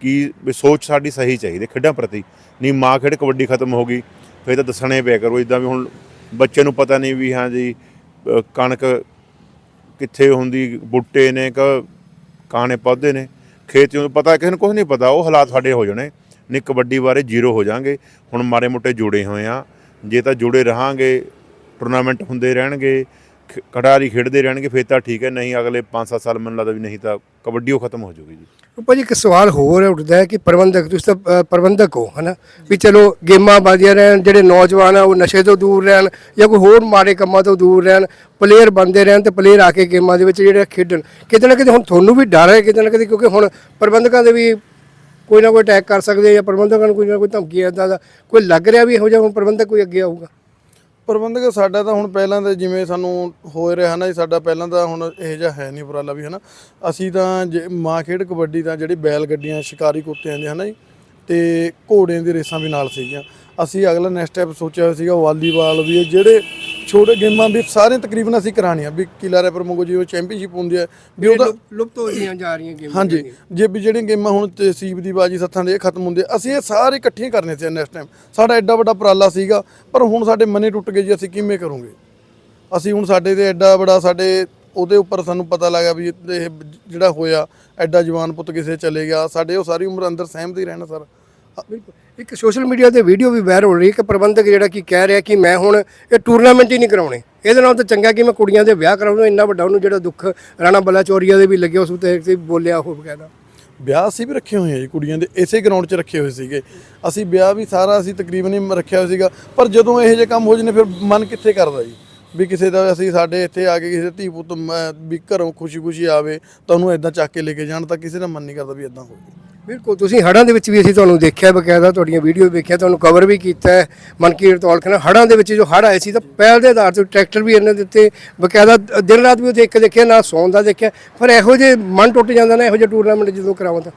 ਕੀ ਵੀ ਸੋਚ ਸਾਡੀ ਸਹੀ ਚਾਹੀਦੀ ਖੇਡਾਂ ਪ੍ਰਤੀ। ਨਹੀਂ ਮਾਂ ਖੇਡ ਕਬੱਡੀ ਖਤਮ ਹੋ ਗਈ, ਫਿਰ ਤਾਂ ਦੱਸਣੇ ਪਿਆ ਕਰੋ ਇਦਾਂ ਵੀ ਹੁਣ ਬੱਚੇ ਨੂੰ ਪਤਾ ਨਹੀਂ ਵੀ ਹਾਂ ਜੀ ਕਣਕ ਕਿੱਥੇ ਹੁੰਦੀ, ਬੁੱਟੇ ਨੇ ਕ ਕਾਣੇ ਪੌਦੇ ਨੇ, ਖੇਤ ਨੂੰ ਪਤਾ, ਕਿਸੇ ਨੂੰ ਕੁਝ ਨਹੀਂ ਪਤਾ, ਉਹ ਹਾਲਾਤ ਸਾਡੇ ਹੋ ਜਾਣੇ। ਨਹੀਂ ਕਬੱਡੀ ਬਾਰੇ ਜ਼ੀਰੋ ਹੋ ਜਾਾਂਗੇ, ਹੁਣ ਮਾਰੇ ਮੋਟੇ ਜੁੜੇ ਹੋਏ ਆ ਜੇ ਤਾਂ ਜੁੜੇ ਰਹਾਂਗੇ, ਟੂਰਨਾਮੈਂਟ ਹੁੰਦੇ ਰਹਿਣਗੇ, ਖ- ਖਿਡਾਰੀ ਖੇਡਦੇ ਰਹਿਣਗੇ, ਫਿਰ ਤਾਂ ਠੀਕ ਹੈ, ਨਹੀਂ ਅਗਲੇ 5-7 ਸਾਲ ਮੈਨੂੰ ਲੱਗਦਾ ਵੀ ਨਹੀਂ ਤਾਂ ਕਬੱਡੀ ਉਹ ਖਤਮ ਹੋ ਜਾਊਗੀ ਜੀ। ਭਾਜੀ ਇੱਕ ਸਵਾਲ ਹੋਰ ਉੱਠਦਾ ਹੈ ਕਿ ਪ੍ਰਬੰਧਕ ਤੁਸੀਂ ਤਾਂ ਅ, ਪ੍ਰਬੰਧਕ ਹੋ ਹਨਾ? ਵੀ ਚਲੋ ਗੇਮਾਂ ਬਾਜ਼ੀਆਂ ਰਹਿਣ ਜਿਹੜੇ ਨੌਜਵਾਨ ਆ ਉਹ ਨਸ਼ੇ ਤੋਂ ਦੂਰ ਰਹਿਣ ਜਾਂ ਕੋਈ ਹੋਰ ਮਾੜੇ ਕੰਮਾਂ ਤੋਂ ਦੂਰ ਰਹਿਣ ਪਲੇਅਰ ਬਣਦੇ ਰਹਿਣ ਤੇ ਪਲੇਅਰ ਆ ਕੇ ਗੇਮਾਂ ਦੇ ਵਿੱਚ ਜਿਹੜੇ ਖੇਡਣ। ਕਿਤੇ ਨਾ ਕਿਤੇ ਹੁਣ ਤੁਹਾਨੂੰ ਵੀ ਡਰ ਹੈ ਕਿਤੇ ਨਾ ਕਿਤੇ ਕਿਉਂਕਿ ਹੁਣ ਪ੍ਰਬੰਧਕਾਂ ਦੇ ਵੀ ਕੋਈ ਨਾ ਕੋਈ ਅਟੈਕ ਕਰ ਸਕਦੇ ਆ ਜਾਂ ਪ੍ਰਬੰਧਕਾਂ ਨੂੰ ਕੋਈ ਨਾ ਕੋਈ ਧਮਕੀ ਇਦਾਂ ਦਾ ਕੋਈ ਲੱਗ ਰਿਹਾ ਵੀ ਇਹੋ ਜਿਹਾ ਹੁਣ ਪ੍ਰਬੰਧਕ ਕੋਈ ਅੱਗੇ ਆਊਗਾ? ਪ੍ਰਬੰਧਕ, ਸਾਡਾ ਤਾਂ ਹੁਣ ਪਹਿਲਾਂ ਤਾਂ ਜਿਵੇਂ ਸਾਨੂੰ ਹੋ ਰਿਹਾ ਨਾ ਜੀ, ਸਾਡਾ ਪਹਿਲਾਂ ਤਾਂ ਹੁਣ ਇਹ ਜਿਹਾ ਹੈ ਨਹੀਂ ਉਪਰਾਲਾ ਵੀ, ਹਨਾ। ਅਸੀਂ ਤਾਂ ਜੇ ਮਾਂ ਖੇਡ ਕਬੱਡੀ ਤਾਂ ਜਿਹੜੀ ਬੈਲ ਗੱਡੀਆਂ, ਸ਼ਿਕਾਰੀ ਕੁੱਤਿਆਂ ਦੇ, ਹਨਾ ਜੀ, ਤੇ ਘੋੜਿਆਂ ਦੀ ਰੇਸਾਂ ਵੀ ਨਾਲ ਸੀਗੀਆਂ। ਅਸੀਂ ਅਗਲਾ ਨੈਕਸਟ ਸਟੈਪ ਸੋਚਿਆ ਹੋਇਆ ਸੀਗਾ ਵਾਲੀਬਾਲ ਵੀ ਜਿਹੜੇ ਛੋਟੇ ਗੇਮਾਂ ਵੀ ਸਾਰੇ ਤਕਰੀਬਨ ਅਸੀਂ ਕਰਾਣੀਆਂ ਵੀ ਕਿਲਾ ਰੈਪਰ ਮੰਗੋ ਜੀ ਉਹ ਚੈਂਪੀਅਨਸ਼ਿਪ ਹੁੰਦੀ ਹੈ ਵੀ ਉਹਦਾ ਲੁਪਤ ਹੋ ਰਹੀਆਂ ਜਾ ਰਹੀਆਂ ਗੇਮਾਂ ਹਾਂਜੀ ਜੇ ਵੀ ਜਿਹੜੀਆਂ ਗੇਮਾਂ ਹੁਣ ਤਸੀਬ ਦੀ ਬਾਜੀ ਸੱਥਾਂ ਦੇ ਖਤਮ ਹੁੰਦੇ ਅਸੀਂ ਇਹ ਸਾਰੇ ਇਕੱਠੀਆਂ ਕਰਨੇ ਸੀ ਨੈਕਸਟ ਟਾਈਮ ਸਾਡਾ ਐਡਾ ਵੱਡਾ ਉਪਰਾਲਾ ਸੀਗਾ ਪਰ ਹੁਣ ਸਾਡੇ ਮਨੇ ਟੁੱਟ ਗਏ ਜੀ ਅਸੀਂ ਕਿਵੇਂ ਕਰੂੰਗੇ? ਅਸੀਂ ਹੁਣ ਸਾਡੇ ਤੇ ਐਡਾ ਵੱਡਾ ਸਾਡੇ ਉਹਦੇ ਉੱਪਰ ਸਾਨੂੰ ਪਤਾ ਲੱਗਾ ਵੀ ਇਹ ਜਿਹੜਾ ਹੋਇਆ ਐਡਾ ਜਵਾਨ ਪੁੱਤ ਕਿਸੇ ਚਲੇ ਗਿਆ ਸਾਡੇ ਉਹ ਸਾਰੀ ਉਮਰ ਅੰਦਰ ਸਹਿਮਤ ਹੀ ਰਹਿਣਾ ਸਰ। ਬਿਲਕੁਲ। ਇੱਕ ਸੋਸ਼ਲ ਮੀਡੀਆ ਤੇ ਵੀਡੀਓ ਵੀ ਵਾਇਰਲ ਹੋ ਰਹੀ ਹੈ ਕਿ ਪ੍ਰਬੰਧਕ ਜਿਹੜਾ ਕੀ ਕਹਿ ਰਿਹਾ ਕਿ ਮੈਂ ਹੁਣ ਇਹ ਟੂਰਨਾਮੈਂਟ ਹੀ ਨਹੀਂ ਕਰਾਉਣੇ। ਇਹਦੇ ਨਾਲ ਤਾਂ ਚੰਗਾ ਕਿ ਮੈਂ ਕੁੜੀਆਂ ਦੇ ਵਿਆਹ ਕਰਾਉਣਾ ਇੰਨਾ ਵੱਡਾ ਉਹਨੂੰ ਜਿਹੜਾ ਦੁੱਖ ਰਾਣਾ ਬਲਾਚੌਰੀਆ ਦੇ ਵੀ ਲੱਗਿਆ ਉਸ ਉੱਤੇ ਤੇ ਬੋਲਿਆ ਉਹ ਬਕਾਇਦਾ ਵਿਆਹ ਅਸੀਂ ਵੀ ਰੱਖੇ ਹੋਏ ਆ ਜੀ ਕੁੜੀਆਂ ਦੇ, ਇਸੇ ਗਰਾਊਂਡ 'ਚ ਰੱਖੇ ਹੋਏ ਸੀਗੇ। ਅਸੀਂ ਵਿਆਹ ਵੀ ਸਾਰਾ ਅਸੀਂ ਤਕਰੀਬਨ ਹੀ ਰੱਖਿਆ ਹੋਇਆ ਸੀਗਾ, ਪਰ ਜਦੋਂ ਇਹੋ ਜਿਹੇ ਕੰਮ ਹੋ ਜਾਂਦੇ, ਫਿਰ ਮਨ ਕਿੱਥੇ ਕਰਦਾ ਜੀ? ਵੀ ਕਿਸੇ ਦਾ ਅਸੀਂ ਸਾਡੇ ਇੱਥੇ ਆ ਕੇ ਕਿਸੇ ਧੀ ਪੁੱਤ, ਮ- ਵੀ ਘਰੋਂ ਖੁਸ਼ੀ-ਖੁਸ਼ੀ ਆਵੇ, ਤਾਂ ਉਹਨੂੰ ਐਦਾਂ ਚੱਕ ਕੇ ਲੈ ਕੇ ਜਾਣ, ਤਾਂ ਕਿਸੇ ਦਾ ਮਨ ਨਹੀਂ ਕਰਦਾ ਵੀ ਐਦਾਂ ਹੋਵੇ ਬਿਲਕੁਲ, ਤੁਸੀਂ ਹੜ੍ਹਾਂ ਦੇ ਵਿੱਚ ਵੀ ਅਸੀਂ ਤੁਹਾਨੂੰ ਦੇਖਿਆ ਬਕਾਇਦਾ, ਤੁਹਾਡੀਆਂ ਵੀਡੀਓ ਵੇਖਿਆ, ਤੁਹਾਨੂੰ ਕਵਰ ਵੀ ਕੀਤਾ ਹੈ, ਮਨਕੀਰ ਤੌਲਖ ਨਾਲ ਹੜ੍ਹਾਂ ਦੇ ਵਿੱਚ ਜੋ ਹੜ੍ਹ ਆਏ ਸੀ, ਤਾਂ ਪਹਿਲ ਦੇ ਆਧਾਰ ਤੇ ਟਰੈਕਟਰ ਵੀ ਇਹਨਾਂ ਦੇ ਉੱਤੇ ਬਕਾਇਦਾ ਦਿਨ ਰਾਤ ਵੀ ਉਹ ਦੇਖ ਕੇ ਦੇਖਿਆ, ਨਾ ਸੌਣ ਦਾ ਦੇਖਿਆ, ਪਰ ਇਹੋ ਜਿਹੇ ਮਨ ਟੁੱਟ ਜਾਂਦਾ ਨਾ, ਇਹੋ ਜਿਹੇ ਟੂਰਨਾਮੈਂਟ ਜਦੋਂ ਕਰਾਵਾਂ ਤਾਂ।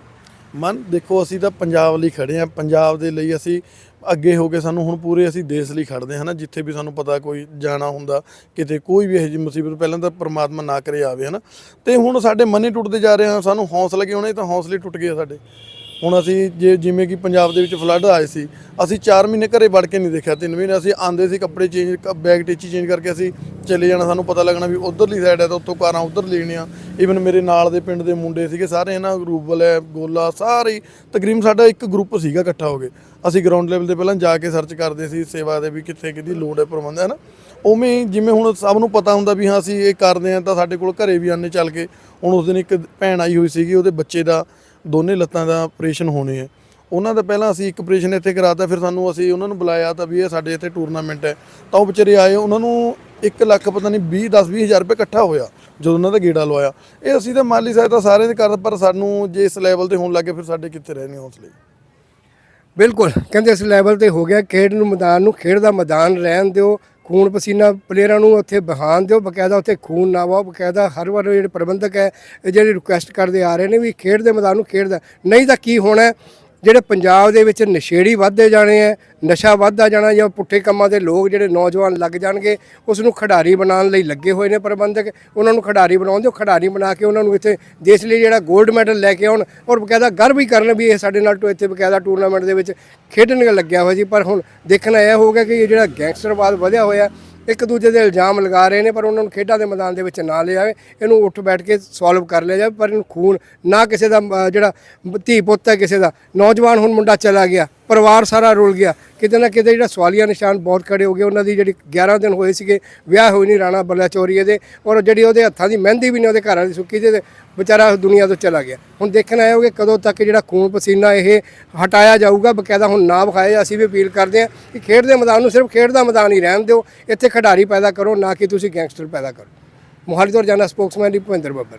ਮਨ ਦੇਖੋ, ਅਸੀਂ ਤਾਂ ਪੰਜਾਬ ਲਈ ਖੜੇ ਆ ਪੰਜਾਬ ਦੇ ਲਈ ਅਸੀਂ ਅੱਗੇ ਹੋ ਕੇ ਸਾਨੂੰ ਹੁਣ ਪੂਰੇ ਅਸੀਂ ਦੇਸ਼ ਲਈ ਖੜਦੇ ਹਾਂ ਨਾ, ਜਿੱਥੇ ਵੀ ਸਾਨੂੰ ਪਤਾ ਕੋਈ ਜਾਣਾ ਹੁੰਦਾ, ਕਿਤੇ ਕੋਈ ਵੀ ਇਹੋ ਜਿਹੀ ਮੁਸੀਬਤ ਪਹਿਲਾਂ ਤਾਂ ਪ੍ਰਮਾਤਮਾ ਨਾ ਕਰੇ ਆਵੇ, ਹਨਾ। ਤੇ ਹੁਣ ਸਾਡੇ ਮਨੇ ਟੁੱਟਦੇ ਜਾ ਰਹੇ ਆ ਸਾਨੂੰ ਹੌਸਲੇ ਕਿ ਉਹਨੇ ਤਾਂ ਹੌਸਲੇ ਟੁੱਟ ਗਏ ਆ ਸਾਡੇ। ਹੁਣ ਅਸੀਂ ਜੇ ਜਿਵੇਂ ਕਿ ਪੰਜਾਬ ਦੇ ਵਿੱਚ ਫਲੱਡ ਆਏ ਸੀ, ਅਸੀਂ 4 ਮਹੀਨੇ ਘਰੇ ਵੜ ਕੇ ਨਹੀਂ ਦੇਖਿਆ 3 ਮਹੀਨੇ ਅਸੀਂ ਆਂਦੇ ਸੀ ਕੱਪੜੇ ਚੇਂਜ ਬੈਗ ਟੇਚੀ ਚੇਂਜ ਕਰਕੇ ਅਸੀਂ ਚਲੇ ਜਾਣਾ, ਸਾਨੂੰ ਪਤਾ ਲੱਗਣਾ ਵੀ ਉਧਰਲੀ ਸਾਈਡ ਹੈ ਤਾਂ ਉੱਥੋਂ ਕਾਰਾਂ ਉਧਰ ਲੈਣੀਆਂ ਈਵਨ ਮੇਰੇ ਨਾਲ ਦੇ ਪਿੰਡ ਦੇ ਮੁੰਡੇ ਸੀਗੇ, ਸਾਰੇ ਇਹਨਾਂ ਰੂਬਲ ਹੈ ਗੋਲਾ, ਸਾਰੇ ਤਕਰੀਬਨ ਸਾਡਾ ਇੱਕ ਗਰੁੱਪ ਸੀਗਾ ਇਕੱਠਾ ਹੋ ਕੇ। ਅਸੀਂ ਗਰਾਊਂਡ ਲੈਵਲ ਤੇ ਪਹਿਲਾਂ ਜਾ ਕੇ ਸਰਚ ਕਰਦੇ ਸੀ, ਸੇਵਾ ਦੇ ਵੀ ਕਿੱਥੇ ਕਿਹਦੀ ਲੋੜ ਹੈ ਪ੍ਰਬੰਧ, ਹੈ ਨਾ? ਉਵੇਂ ਜਿਵੇਂ ਹੁਣ ਸਭ ਨੂੰ ਪਤਾ ਹੁੰਦਾ ਵੀ ਹਾਂ, ਅਸੀਂ ਇਹ ਕਰਦੇ ਹਾਂ ਤਾਂ ਸਾਡੇ ਕੋਲ ਘਰੇ ਵੀ ਆਨੇ ਚੱਲ ਕੇ। ਹੁਣ ਉਸ ਦਿਨ ਇੱਕ ਭੈਣ ਆਈ ਹੋਈ ਸੀਗੀ, ਉਹਦੇ ਬੱਚੇ ਦਾ ਦੋਨੇ ਲੱਤਾਂ ਦਾ ਆਪਰੇਸ਼ਨ ਹੋਣੇ ਆ। ਉਹਨਾਂ ਦਾ ਪਹਿਲਾਂ ਅਸੀਂ ਇੱਕ ਆਪਰੇਸ਼ਨ ਇੱਥੇ ਕਰਾਤਾ, ਫਿਰ ਸਾਨੂੰ ਅਸੀਂ ਉਹਨਾਂ ਨੂੰ ਬੁਲਾਇਆ ਤਾਂ ਵੀ ਇਹ ਸਾਡੇ ਇੱਥੇ ਟੂਰਨਾਮੈਂਟ ਹੈ। ਤਾਂ ਉਹ ਵਿਚਾਰੇ ਆਏ, ਉਹਨਾਂ ਨੂੰ 1 ਲੱਖ ਪਤਾ ਨਹੀਂ 20 10 20 ਹਜ਼ਾਰ ਰੁਪਏ ਇਕੱਠਾ ਹੋਇਆ, ਜਦੋਂ ਉਹਨਾਂ ਦਾ ਗੇੜਾ ਲਵਾਇਆ। ਇਹ ਅਸੀਂ ਤਾਂ ਮਾਲੀ ਸਹਾਇਤਾ ਸਾਰੇ ਦੇ ਕਰ ਪਰ ਸਾਨੂੰ ਜੇ ਇਸ ਲੈਵਲ ਤੇ ਹੋਣ ਲੱਗੇ ਫਿਰ ਸਾਡੇ ਕਿੱਥੇ ਰਹਿਣੇ ਹੌਸਲੇ ਬਿਲਕੁਲ। ਕਹਿੰਦੇ ਇਸ ਲੈਵਲ ਤੇ ਹੋ ਗਿਆ, ਖੇਡ ਨੂੰ ਮੈਦਾਨ ਨੂੰ ਖੇਡ ਦਾ ਮੈਦਾਨ ਰਹਿਣ ਦਿਓ। ਖੂਨ ਪਸੀਨਾ ਪਲੇਅਰਾਂ ਨੂੰ ਉੱਥੇ ਬਹਾਨ ਦਿਓ, ਬਕਾਇਦਾ ਉੱਥੇ ਖੂਨ ਨਾ ਵਾਓ, ਬਕਾਇਦਾ ਹਰ ਵਾਰ ਜਿਹੜੇ ਪ੍ਰਬੰਧਕ ਹੈ, ਇਹ ਜਿਹੜੇ ਰਿਕੁਐਸਟ ਕਰਦੇ ਆ ਰਹੇ ਨੇ ਵੀ ਖੇਡ ਦੇ ਮੈਦਾਨ ਨੂੰ ਖੇਡਦਾ। ਨਹੀਂ ਤਾਂ ਕੀ ਹੋਣਾ ਜਿਹੜੇ ਪੰਜਾਬ ਦੇ ਵਿੱਚ ਨਸ਼ੇੜੀ ਵੱਧਦੇ ਜਾਣੇ ਆ, ਨਸ਼ਾ ਵੱਧਦਾ ਜਾਣਾ ਜਾਂ ਪੁੱਠੇ ਕੰਮਾਂ ਦੇ ਲੋਕ ਜਿਹੜੇ ਨੌਜਵਾਨ ਲੱਗ ਜਾਣਗੇ ਉਸ ਨੂੰ ਖਿਡਾਰੀ ਬਣਾਉਣ ਲਈ ਲੱਗੇ ਹੋਏ ਨੇ ਪ੍ਰਬੰਧਕ। ਉਹਨਾਂ ਨੂੰ ਖਿਡਾਰੀ ਬਣਾਉਣ ਦਿਓ, ਖਿਡਾਰੀ ਬਣਾ ਕੇ ਉਹਨਾਂ ਨੂੰ ਇੱਥੇ ਦੇਸ਼ ਲਈ ਜਿਹੜਾ 골ਡ ਮੈਡਲ ਲੈ ਕੇ ਆਉਣ ਔਰ ਬਕਾਇਦਾ ਗਰਵ ਵੀ ਕਰਨ ਵੀ ਇਹ ਸਾਡੇ ਨਾਲ ਟੋ ਇੱਥੇ ਬਕਾਇਦਾ ਟੂਰਨਾਮੈਂਟ ਦੇ ਵਿੱਚ ਖੇਡਣ ਲੱਗਿਆ ਹੋਇਆ ਜੀ। ਪਰ ਹੁਣ ਦੇਖਣਾ ਇਹ ਹੋਊਗਾ ਕਿ ਇਹ ਜਿਹੜਾ ਗੈਂਗਸਟਰਵਾਦ ਵਧਿਆ ਹੋਇਆ ਇੱਕ ਦੂਜੇ ਦੇ ਇਲਜ਼ਾਮ ਲਗਾ ਰਹੇ ਨੇ, ਪਰ ਉਹਨਾਂ ਨੂੰ ਖੇਡਾਂ ਦੇ ਮੈਦਾਨ ਦੇ ਵਿੱਚ ਨਾ ਲਿਆਵੇ ਇਹਨੂੰ ਉੱਠ ਬੈਠ ਕੇ ਸੋਲਵ ਕਰ ਲਿਆ ਜਾਵੇ, ਪਰ ਇਹਨੂੰ ਖੂਨ ਨਾ ਕਿਸੇ ਦਾ ਜਿਹੜਾ ਧੀ ਪੁੱਤ ਹੈ ਕਿਸੇ ਦਾ, ਨੌਜਵਾਨ ਹੁਣ ਮੁੰਡਾ ਚਲਾ ਗਿਆ। ਪਰਿਵਾਰ ਸਾਰਾ ਰੁਲ ਗਿਆ। ਕਿਤੇ ਨਾ ਕਿਤੇ ਜਿਹੜਾ ਸਵਾਲੀਆ ਨਿਸ਼ਾਨ ਬਹੁਤ ਖੜੇ ਹੋ ਗਏ। ਉਹਨਾਂ ਦੀ ਜਿਹੜੀ 11 ਦਿਨ ਹੋਏ ਸੀਗੇ, ਵਿਆਹ ਹੋਈ ਨਹੀਂ ਰਾਣਾ ਬੱਲਾ ਚੋਰੀਏ ਦੇ ਔਰ ਜਿਹੜੀ ਉਹਦੇ ਹੱਥਾਂ ਦੀ ਮਹਿੰਦੀ ਵੀ ਨਹੀਂ, ਉਹਦੇ ਘਰਾਂ ਦੀ ਸੁੱਕੀ ਤੇ ਵਿਚਾਰਾ ਦੁਨੀਆ ਤੋਂ ਚਲਾ ਗਿਆ। ਹੁਣ ਦੇਖਣਾ ਹੈ ਕਿ ਕਦੋਂ ਤੱਕ ਜਿਹੜਾ ਖੂਨ ਪਸੀਨਾ ਇਹ ਹਟਾਇਆ ਜਾਊਗਾ। ਬਕਾਇਦਾ ਹੁਣ ਨਾ ਵਿਖਾਇਆ ਅਸੀਂ ਵੀ ਅਪੀਲ ਕਰਦੇ ਹਾਂ ਕਿ ਖੇਡ ਦੇ ਮੈਦਾਨ ਨੂੰ ਸਿਰਫ ਖੇਡ ਦਾ ਮੈਦਾਨ ਹੀ ਰਹਿਣ ਦਿਓ। ਇੱਥੇ ਖਿਡਾਰੀ ਪੈਦਾ ਕਰੋ, ਨਾ ਕਿ ਤੁਸੀਂ ਗੈਂਗਸਟਰ ਪੈਦਾ ਕਰੋ। ਮੋਹਾਲੀ ਤੋਂ ਰਜਾਨਾ ਸਪੋਕਸਮੈਨ ਭੁਪਿੰਦਰ ਬੱਬਰ।